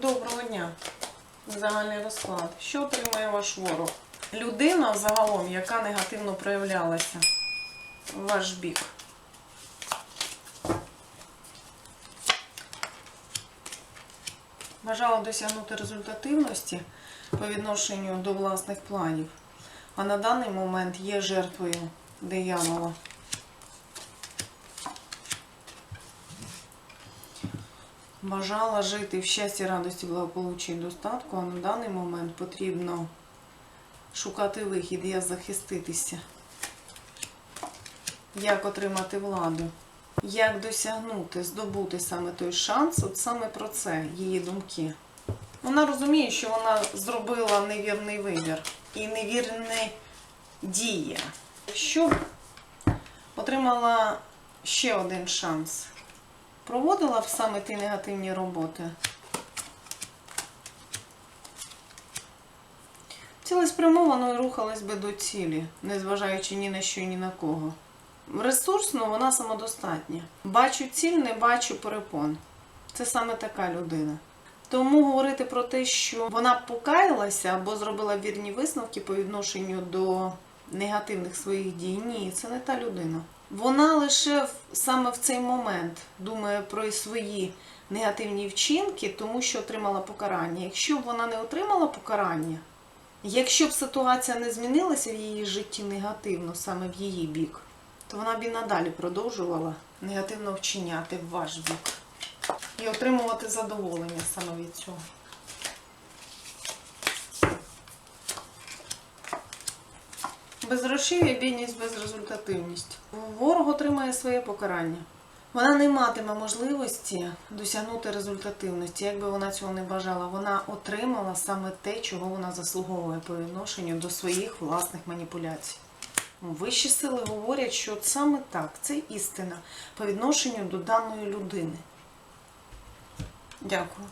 Доброго дня. Загальний розклад. Що отримає ваш ворог? Людина загалом, яка негативно проявлялася в ваш бік. Бажала досягнути результативності по відношенню до власних планів, а на даний момент є жертвою диявола. Бажала жити в щасті, радості, благополуччі і достатку, а на даний момент потрібно шукати вихід, як захиститися, як отримати владу, як досягнути, здобути саме той шанс, от саме про це її думки. Вона розуміє, що вона зробила невірний вибір і невірне дія. Щоб отримала ще один шанс проводила саме ті негативні роботи. Цілеспрямовано і рухалась би до цілі, незважаючи ні на що, ні на кого. Ресурсно вона самодостатня. Бачу ціль, не бачу перепон. Це саме така людина. Тому говорити про те, що вона покаялася або зробила вірні висновки по відношенню до негативних своїх дій, ні, це не та людина. Вона лише саме в цей момент думає про свої негативні вчинки, тому що отримала покарання. Якщо б вона не отримала покарання, якщо б ситуація не змінилася в її житті негативно, саме в її бік, то вона б і надалі продовжувала негативно вчиняти в ваш бік і отримувати задоволення саме від цього. Безгрошів'я, бідність, безрезультативність. Ворог отримає своє покарання. Вона не матиме можливості досягнути результативності, як би вона цього не бажала. Вона отримала саме те, чого вона заслуговує по відношенню до своїх власних маніпуляцій. Вищі сили говорять, що саме так, це істина по відношенню до даної людини. Дякую.